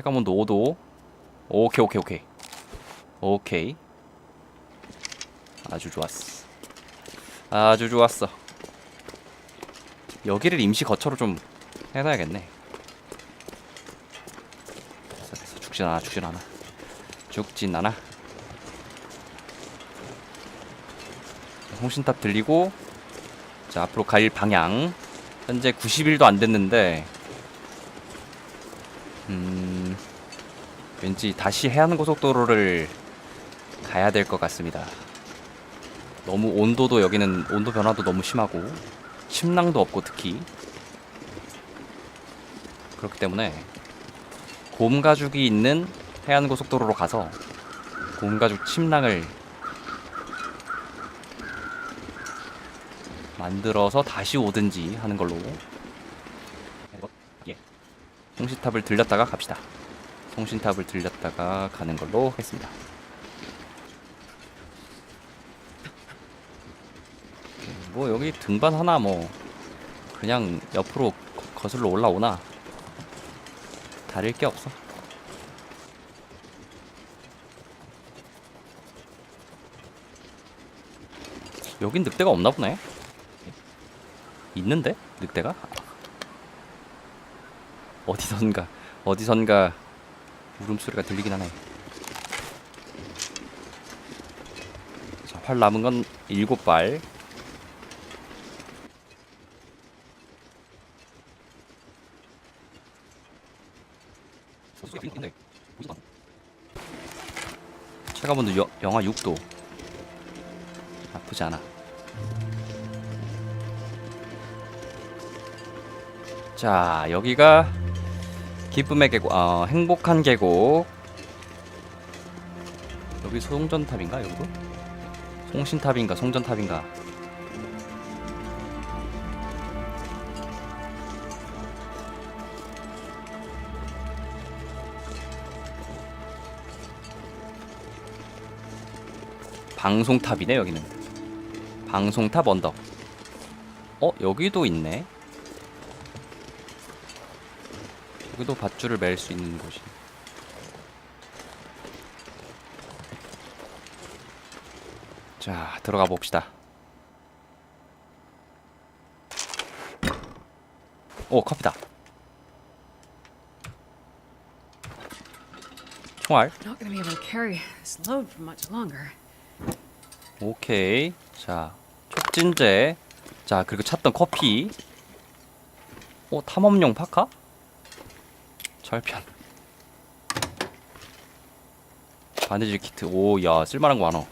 체감온도 5도. 오케이 오케이 오케이. 오케이. 아주 좋았어. 아주 좋았어. 여기를 임시 거처로 좀 해놔야겠네. 죽진 않아 죽진 않아. 죽진 않아. 홍신탑 들리고 자 앞으로 갈 방향 현재 90일도 안 됐는데 음 왠지 다시 해안 고속도로를 가야 될 것 같습니다. 너무 온도도 여기는 온도 변화도 너무 심하고 침낭도 없고 특히 그렇기 때문에 곰 가죽이 있는 해안 고속도로로 가서 곰 가죽 침낭을 만들어서 다시 오든지 하는 걸로 예. 송신탑을 들렸다가 갑시다. 송신탑을 들렸다가 가는 걸로 하겠습니다. 뭐 여기 등반 하나 뭐 그냥 옆으로 거- 거슬러 올라오나 다를 게 없어. 여긴 늑대가 없나 보네. 있는데 늑대가 어디선가 어디선가 울음소리가 들리긴 하네. 자, 활 남은 건 일곱 발. 체감온도 여, 영하 6도. 나쁘지 않아. 자, 여기가 기쁨의 계곡, 어, 행복한 계곡. 여기 송전탑인가 여기도? 송신탑인가 송전탑인가? 방송탑이네 여기는. 방송탑 언덕. 어 여기도 있네. 여기도 밧줄을 맬 수 있는 곳이. 자, 들어가 봅시다. 오, 커피다. 총알. 오케이. 자, 촉진제. 자, 그리고 찾던 커피. 오, 탐험용 파카? 절편. 바느질 키트. 오, 야, 쓸만한 거 많아. 어,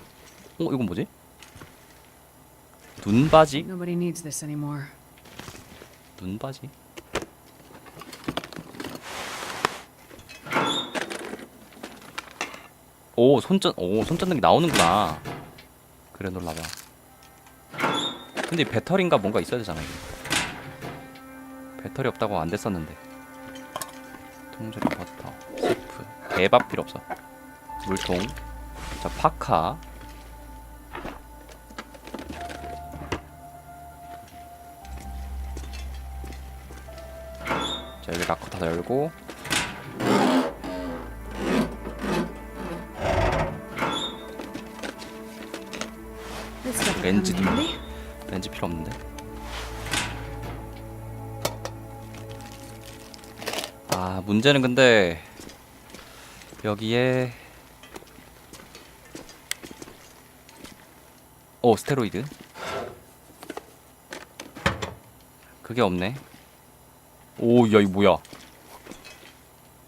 이건 뭐지? 눈바지? Nobody needs this anymore. 눈바지? 오 손전 오 손전등이 나오는구나 그래 놀라봐 근데 배터리인가 뭔가 있어야 되잖아 이게. 배터리 없다고 안 됐었는데 통조림 버터 스프 대밥 필요 없어. 물통 자 파카. 자 여기 락커 다 열고. 렌즈. 렌즈 필요 없는데 아 문제는 근데 여기에 오 스테로이드? 그게 없네. 오야 이거 뭐야?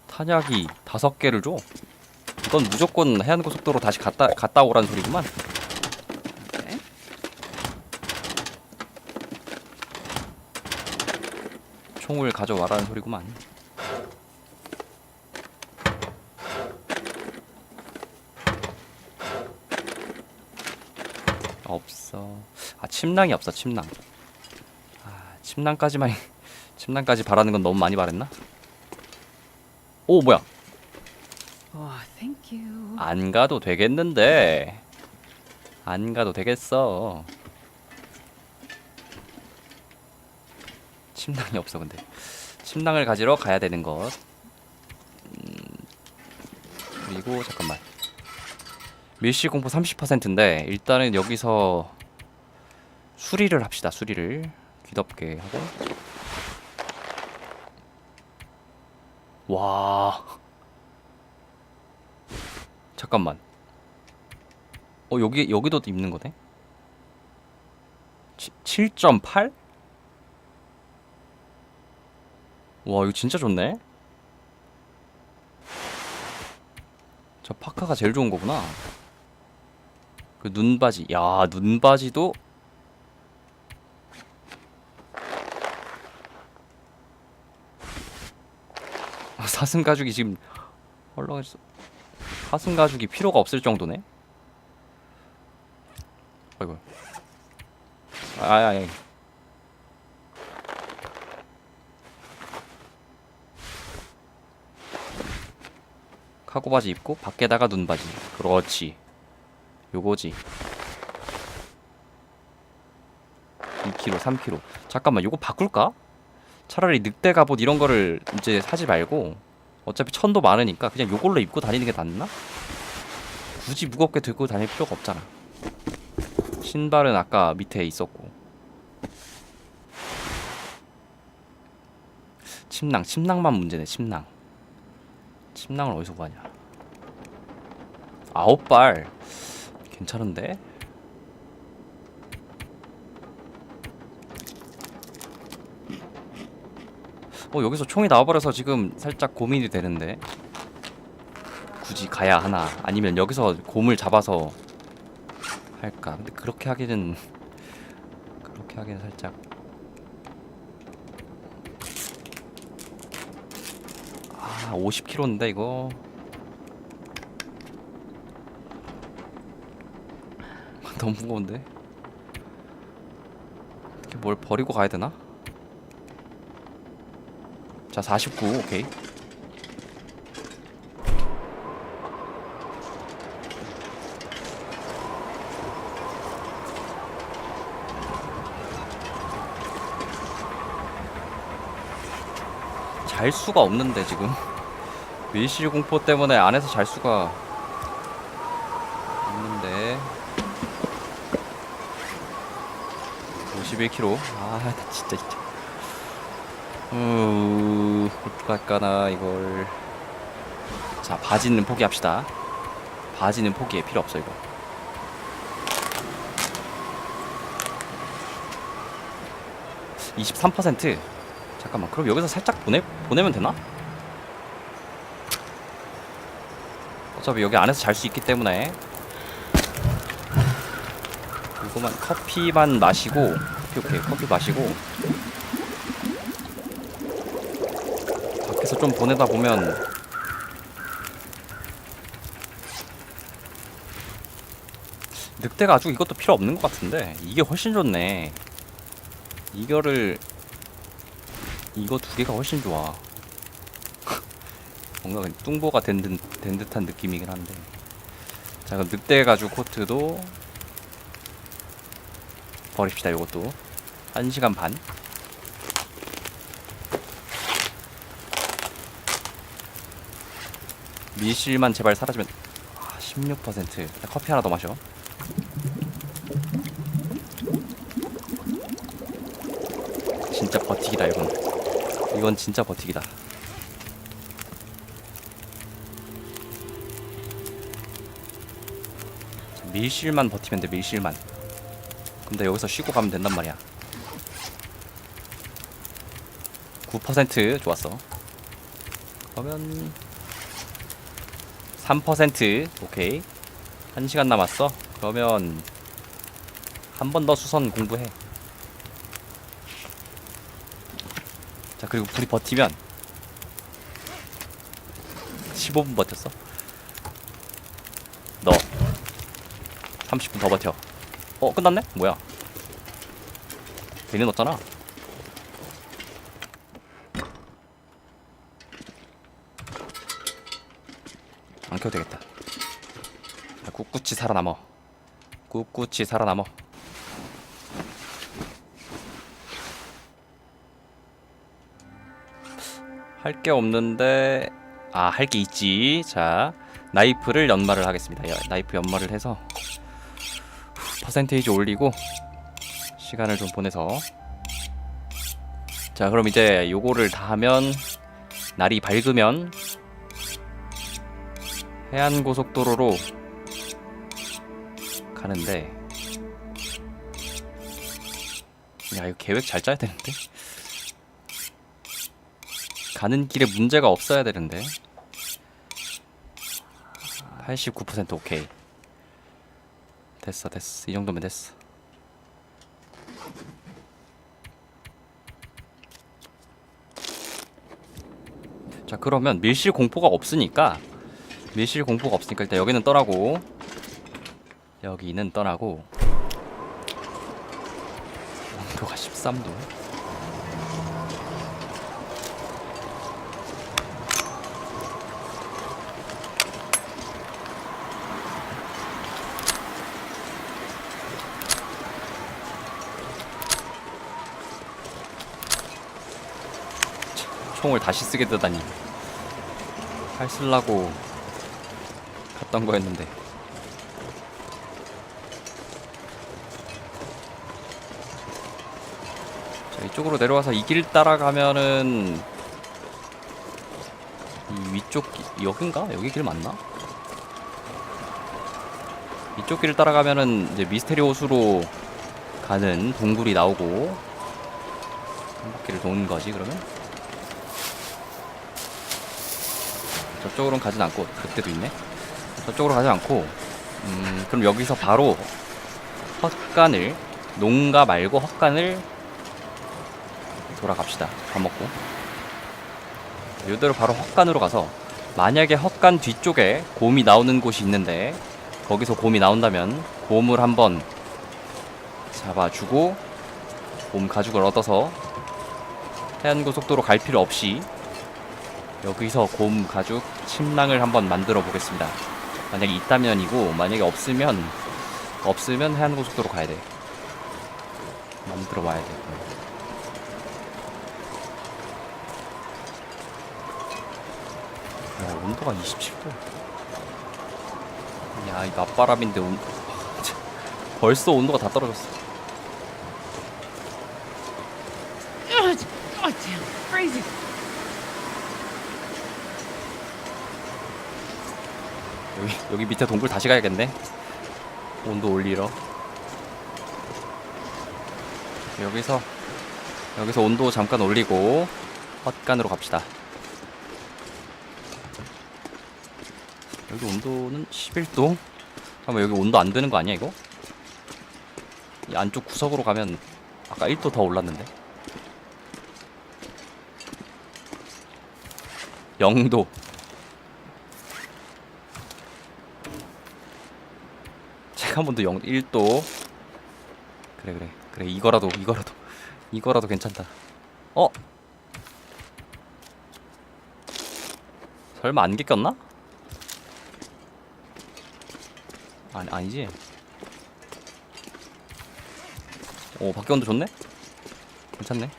탄약이 다섯 개를 줘? 이건 무조건 해안 고속도로 다시 갔다 갔다 오란 소리구만. Okay. 총을 가져와라는 소리구만. 없어. 아 침낭이 없어 침낭. 아 침낭까지만 침낭까지 바라는 건 너무 많이 바랬나? 오 뭐야? Oh. 안 가도 되겠는데. 안 가도 되겠어. 침낭이 없어 근데. 침낭을 가지러 가야 되는 것. 음, 그리고 잠깐만 밀실 공포 30%인데 일단은 여기서 수리를 합시다 수리를. 귀덮게 하고. 와. 잠깐만. 어 여기 여기도 입는 거네? 7.8? 와 이거 진짜 좋네. 저 파카가 제일 좋은 거구나 그 눈바지. 야 눈바지도 아, 사슴 가죽이 지금 올라가있어 사슴 가죽이 필요가 없을 정도네? 아이고. 아아아. 카고 바지 입고 밖에다가 눈 바지. 그렇지 요거지. 2kg 3kg 잠깐만 요거 바꿀까? 차라리 늑대 갑옷 이런 거를 이제 사지 말고 어차피 천도 많으니까 그냥 요걸로 입고 다니는 게 낫나? 굳이 무겁게 들고 다닐 필요가 없잖아. 신발은 아까 밑에 있었고. 침낭 침낭만 문제네 침낭. 침낭을 어디서 구하냐? 아홉 발 괜찮은데? 어 여기서 총이 나와버려서 지금 살짝 고민이 되는데. 굳이 가야 하나? 아니면 여기서 곰을 잡아서 할까? 근데 그렇게 하기는 그렇게 하기는 살짝. 아 50kg인데 이거 너무 무거운데? 어떻게 뭘 버리고 가야 되나? 자 49 오케이. 잘 수가 없는데 지금. 밀실 공포 때문에 안에서 잘 수가 없는데 51kg 아나 진짜 진짜. 음 어떡할까나 이걸. 자 바지는 포기합시다. 바지는 포기해. 필요 없어 이거. (23%) 잠깐만 그럼 여기서 살짝 보내 보내면 되나? 어차피 여기 안에서 잘 수 있기 때문에. 이거만 커피만 마시고 오케이 오케이. 커피 마시고. 밖에서 좀 보내다 보면 늑대가 아주 이것도 필요 없는 것 같은데 이게 훨씬 좋네. 이거를 이거 두 개가 훨씬 좋아. 뭔가 뚱보가 된, 듯, 된 듯한 느낌이긴 한데. 자 그럼 늑대 가죽 코트도 버립시다 요것도. 1시간 반. 밀실만 제발 사라지면 아, 16% 일단 커피 하나 더 마셔. 진짜 버티기다 이건. 이건 진짜 버티기다. 밀실만 버티면 돼 밀실만 근데 여기서 쉬고 가면 된단 말이야. 9% 좋았어. 그러면 3% 오케이. 1시간 남았어. 그러면 한 번 더 수선 공부해. 자 그리고 불이 버티면 15분 버텼어. 너 30분 더 버텨 어 끝났네? 뭐야? 괜히 넣었잖아. 안 켜도 되겠다. 자, 꿋꿋이 살아남어. 꿋꿋이 살아남어. 할 게 없는데 아 할 게 있지. 자 나이프를 연마를 하겠습니다. 야, 나이프 연마를 해서 후, 퍼센테이지 올리고 시간을 좀 보내서. 자 그럼 이제 요거를 다 하면 날이 밝으면 해안고속도로로 가는데 야 이거 계획 잘 짜야 되는데? 가는 길에 문제가 없어야 되는데. 89% 오케이 됐어 됐어. 이 정도면 됐어. 자 그러면 밀실 공포가 없으니까 밀실 공포가 없으니까 일단 여기는 떠나고 여기는 떠나고 온도가 13도 총을 다시 쓰게 되다니 칼 쓸라고 갔던 거였는데 자 이쪽으로 내려와서 이 길 따라가면은 이 위쪽 기- 여긴가? 여기 길 맞나? 이쪽 길을 따라가면은 이제 미스테리 호수로 가는 동굴이 나오고 한 바퀴를 도는 거지 그러면? 저쪽으로는 가진 않고 그때도 있네. 저쪽으로 가지 않고 음 그럼 여기서 바로 헛간을 농가 말고 헛간을 돌아갑시다. 밥 먹고 이대로 바로 헛간으로 가서 만약에 헛간 뒤쪽에 곰이 나오는 곳이 있는데 거기서 곰이 나온다면 곰을 한번 잡아주고 곰 가죽을 얻어서 해안고속도로 갈 필요 없이 여기서 곰 가죽 침낭을 한번 만들어 보겠습니다. 만약에 있다면이고 만약에 없으면 없으면 해안고속도로 가야 돼. 만들어 와야 돼. 야, 온도가 27도. 야, 이 낮바람인데 온 벌써 온도가 다 떨어졌어. God damn, crazy. 여기 여기 밑에 동굴 다시 가야겠네. 온도 올리러. 여기서 여기서 온도 잠깐 올리고 헛간으로 갑시다. 여기 온도는 11도. 잠깐만 여기 온도 안 되는 거 아니야 이거? 이 안쪽 구석으로 가면 아까 1도 더 올랐는데. 0도. 체감온도 0 1도. 그래 그래 그래 이거라도 이거라도 이거라도 괜찮다. 어? 설마 안개 꼈나? 아니 아니지. 오 밖에 온도 좋네. 괜찮네.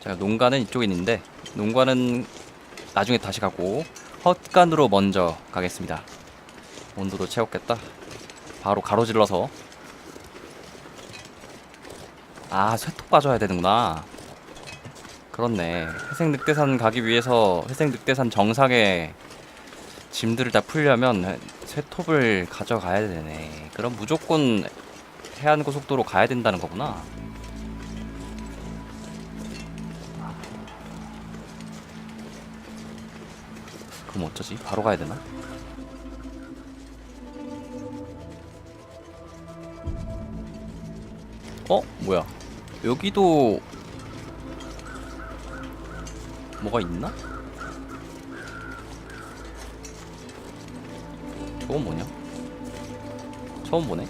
자 농가는 이쪽에 있는데 농가는 나중에 다시 가고 헛간으로 먼저 가겠습니다. 온도도 채웠겠다. 바로 가로질러서 아 쇠톱 가져야 되는구나. 그렇네. 회색 늑대산 가기 위해서 회색 늑대산 정상에 짐들을 다 풀려면 쇠톱을 가져가야 되네. 그럼 무조건 해안 고속도로 가야 된다는 거구나. 그럼 어쩌지? 바로 가야 되나? 어? 뭐야? 여기도 뭐가 있나? 저건 뭐냐? 처음 보네.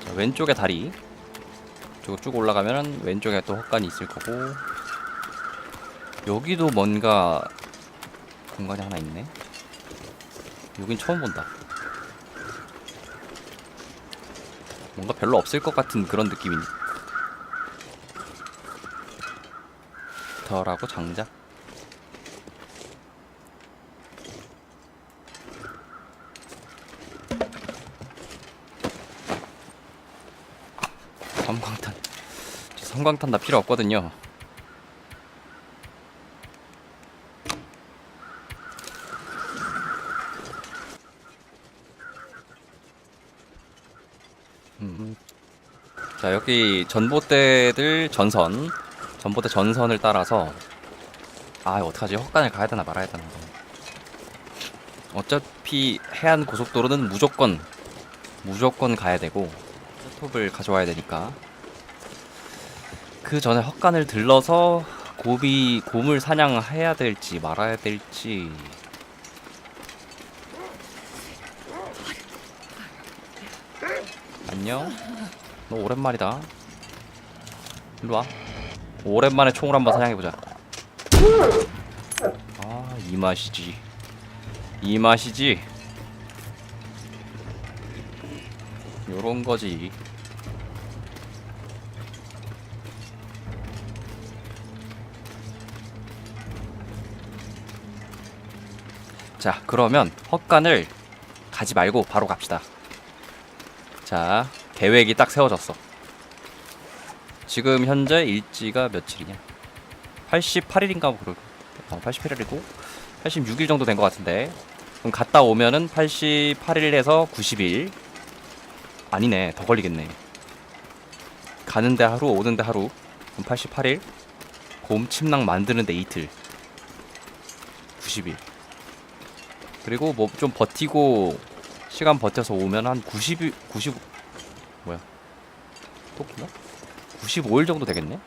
자, 왼쪽에 다리. 저거 쭉 올라가면은 왼쪽에 또 헛간이 있을 거고. 여기도 뭔가 공간이 하나 있네. 여긴 처음 본다. 뭔가 별로 없을 것 같은 그런 느낌이니. 덜하고 장작. 섬광탄. 저 섬광탄 나 필요 없거든요. 자 여기 전봇대들 전선 전봇대 전선을 따라서 아 어떡하지? 헛간을 가야 되나 말아야 되나. 어차피 해안 고속도로는 무조건 무조건 가야 되고 톱을 가져와야 되니까. 그 전에 헛간을 들러서 고비 곰을 사냥해야 될지 말아야 될지. 안녕 너 오랜만이다. 일로 와. 오랜만에 총을 한번 사냥해보자. 아 이 맛이지. 이 맛이지. 요런 거지. 자 그러면 헛간을 가지 말고 바로 갑시다. 자 계획이 딱 세워졌어. 지금 현재 일지가 며칠이냐? 88일인가 뭐 그럴 어, 88일이고 86일 정도 된 것 같은데. 그럼 갔다 오면은 88일에서 90일. 아니네 더 걸리겠네. 가는데 하루 오는데 하루. 그럼 88일. 곰 침낭 만드는데 이틀. 90일. 그리고 뭐 좀 버티고 시간 버텨서 오면 한 90일 90 뭐야? 또 기나 95일 정도 되겠네?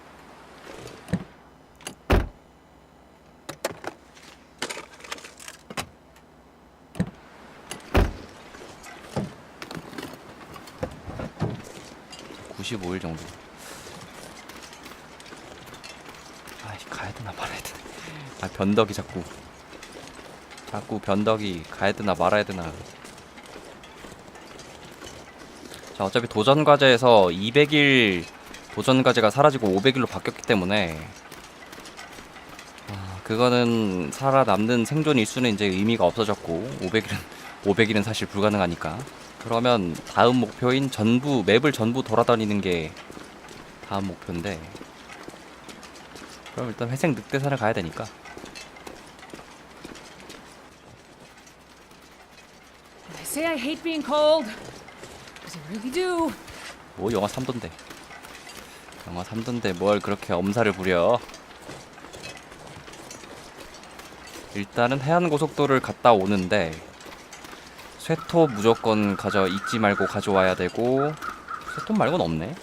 (95일) 정도. 아이 가야 되나 말아야 되나. 아 변덕이 자꾸. 자꾸 변덕이 가야 되나 말아야 되나 자 어차피 도전 과제에서 200일 도전 과제가 사라지고 500일로 바뀌었기 때문에 아, 그거는 살아남는 생존 일수는 이제 의미가 없어졌고 500일은 500일은 사실 불가능하니까 그러면 다음 목표인 전부 맵을 전부 돌아다니는 게 다음 목표인데 그럼 일단 회색 늑대산을 가야 되니까 I say I hate. Really. 뭐 영하 3도인데. 영하 3도인데 뭘 그렇게 엄살을 부려. 일단은 해안고속도로를 갔다 오는데 쇠톱 무조건 가져 잊지 말고 가져와야 되고 쇠톱 말고는 없네.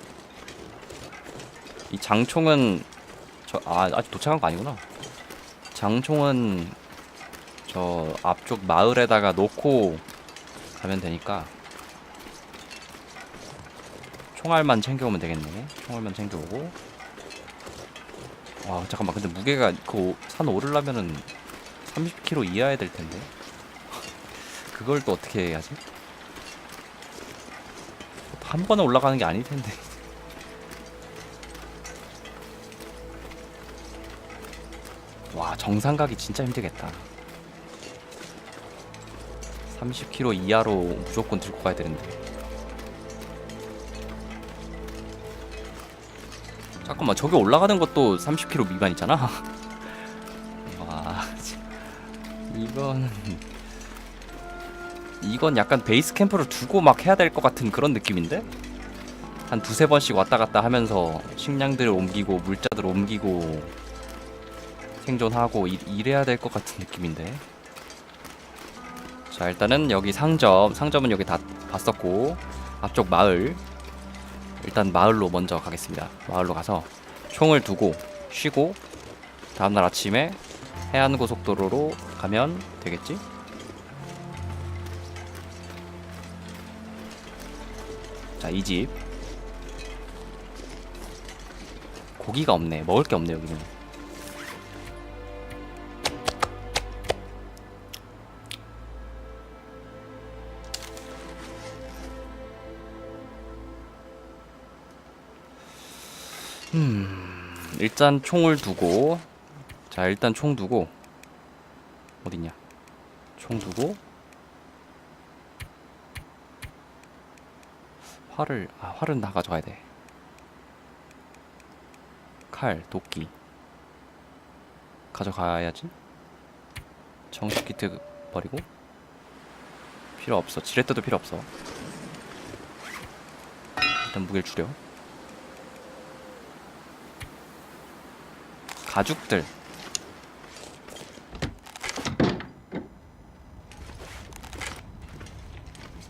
이 장총은 저 아 아직 도착한 거 아니구나. 장총은 저 앞쪽 마을에다가 놓고 가면 되니까 총알만 챙겨오면 되겠네. 총알만 챙겨오고. 와 잠깐만 근데 무게가 그 산 오르려면은 30kg 이하야 될 텐데. 그걸 또 어떻게 해야지? 한 번에 올라가는 게 아닐 텐데. 와 정상 가기 진짜 힘들겠다. 30kg 이하로 무조건 들고 가야 되는데. 잠깐만 저기 올라가는 것도 30km 미만이잖아. 와 참. 이건 이건 약간 베이스 캠프를 두고 막 해야 될 것 같은 그런 느낌인데 한 두세 번씩 왔다 갔다 하면서 식량들을 옮기고 물자들 옮기고 생존하고 이, 이래야 될 것 같은 느낌인데 자 일단은 여기 상점 상점은 여기 다 봤었고 앞쪽 마을 일단 마을로 먼저 가겠습니다. 마을로 가서 총을 두고 쉬고 다음날 아침에 해안 고속도로로 가면 되겠지? 자, 이 집. 고기가 없네. 먹을 게 없네, 여기는. 음, 일단 총을 두고 자 일단 총 두고 어딨냐? 총 두고 활을 아 활은 다 가져가야 돼 칼 도끼. 가져가야지. 정식 키트 버리고. 필요 없어. 지렛대도 필요 없어. 일단 무게를 줄여 가죽들.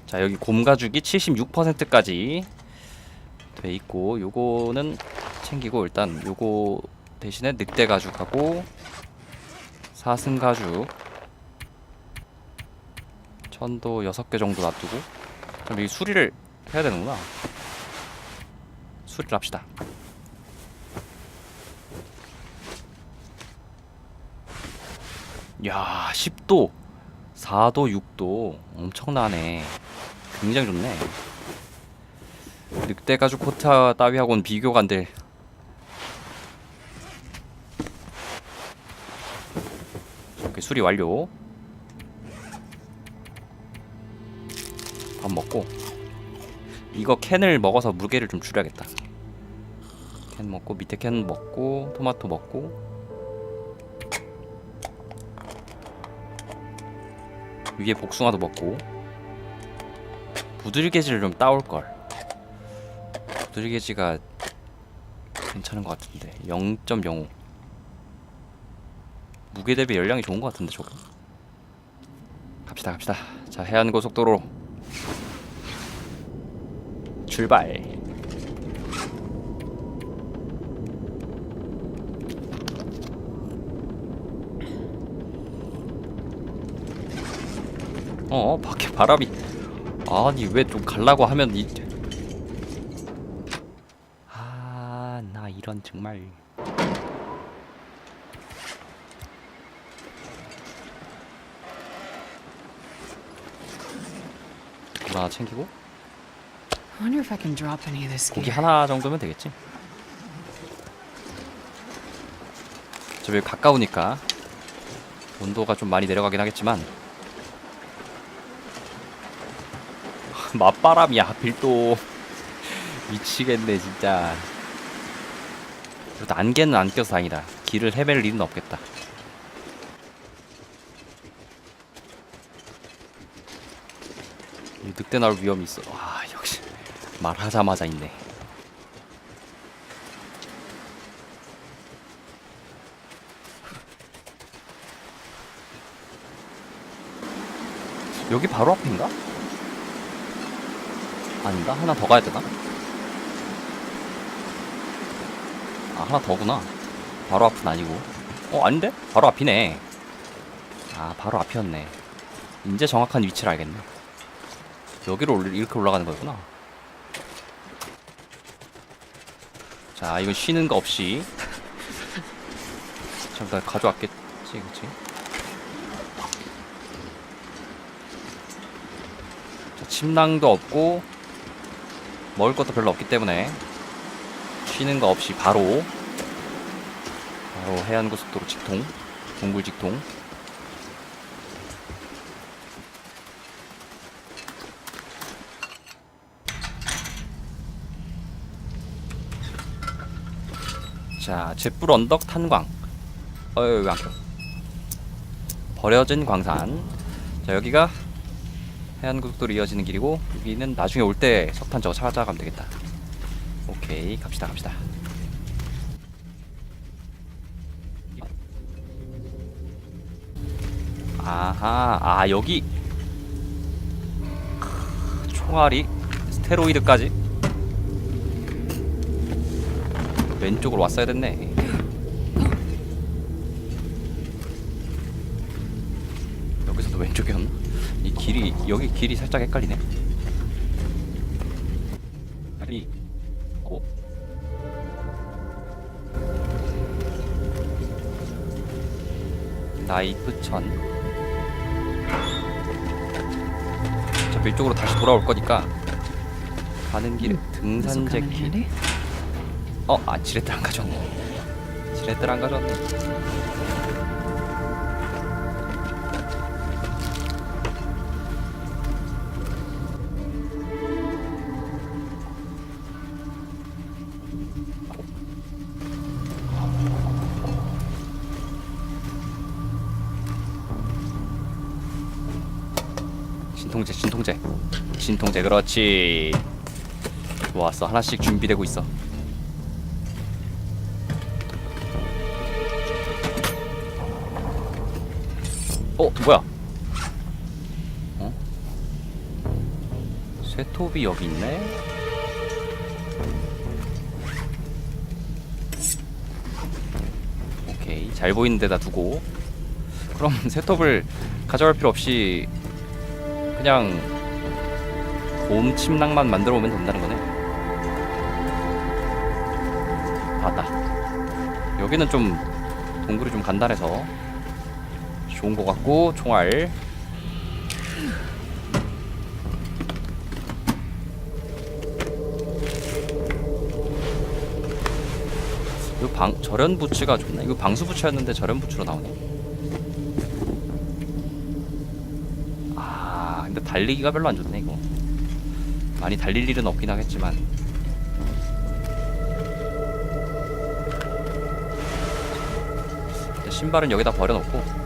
자 여기 곰 가죽이 76%까지 돼 있고 요거는 챙기고 일단 요거 대신에 늑대 가죽하고 사슴 가죽. 천도 6개 정도 놔두고. 그럼 이 수리를 해야 되는구나. 수리를 합시다 야 10도 4도 6도 엄청나네. 굉장히 좋네. 늑대 가죽 코타 따위하고는 비교가 안돼 이렇게 수리 완료. 밥 먹고. 이거 캔을 먹어서 무게를 좀 줄여야겠다. 캔 먹고 밑에 캔 먹고 토마토 먹고 위에 복숭아도 먹고 부들개지를 좀 따올 걸. 부들개지가 괜찮은 것 같은데 0.05 무게 대비 열량이 좋은 것 같은데 저거. 갑시다 갑시다. 자 해안 고속도로 출발. 어 밖에 바람이 아니 왜 좀 갈라고 하면 이 아, 나 이런 정말 하나 챙기고 고기. 하나 정도면 되겠지. 저 여기 가까우니까 온도가 좀 많이 내려가긴 하겠지만 맞바람이야 하필 또 미치겠네 진짜. 그래도 안개는 안 껴서 다행이다. 길을 헤맬 일은 없겠다. 이 늑대 나올 위험이 있어. 와 역시 말하자마자 있네. 여기 바로 앞인가? 아닌가? 하나 더 가야 되나? 아 하나 더구나. 바로 앞은 아니고. 어 아닌데? 바로 앞이네. 아 바로 앞이었네. 이제 정확한 위치를 알겠네. 여기로 올리, 이렇게 올라가는 거구나. 자, 이건 쉬는 거 없이. 참, 나 가져왔겠지, 그치? 자, 침낭도 없고, 먹을 것도 별로 없기 때문에, 쉬는 거 없이 바로, 바로 해안고속도로 직통, 동굴 직통. 자, 잿불 언덕 탄광. 어, 왜안 켜? 버려진 광산. 자, 여기가 해안고속도로 이어지는 길이고 여기는 나중에 올 때 석탄 저거 찾아가면 되겠다. 오케이, 갑시다, 갑시다. 아하, 아 여기 크, 총알이 스테로이드까지 왼쪽으로 왔어야 됐네. 여기서도 왼쪽이었나? 이 길이 여기 길이 살짝 헷갈리네. 아니, 어. 나이프천. 어차피 이쪽으로 다시 돌아올 거니까 가는 길에 in 등산제 길. 어, 아 지렛대 안 가져왔네. 지렛대를 안 가져왔네. 진통제, 진통제, 진통제, 그렇지. 좋았어, 하나씩 준비되고 있어. 어 뭐야? 어? 쇠톱이 여기 있네. 오케이 잘 보이는 데다 두고 그럼 쇠톱을 가져갈 필요 없이 그냥 곰 침낭만 만들어 오면 된다는 거네. 봤다. 여기는 좀 동굴이 좀 간단해서 좋은 것 같고 총알 이거 방 절연 부츠가 좋나? 이거 방수 부츠였는데 절연 부츠로 나오네. 달리기가 별로 안 좋네 이거. 많이 달릴 일은 없긴 하겠지만 신발은 여기다 버려놓고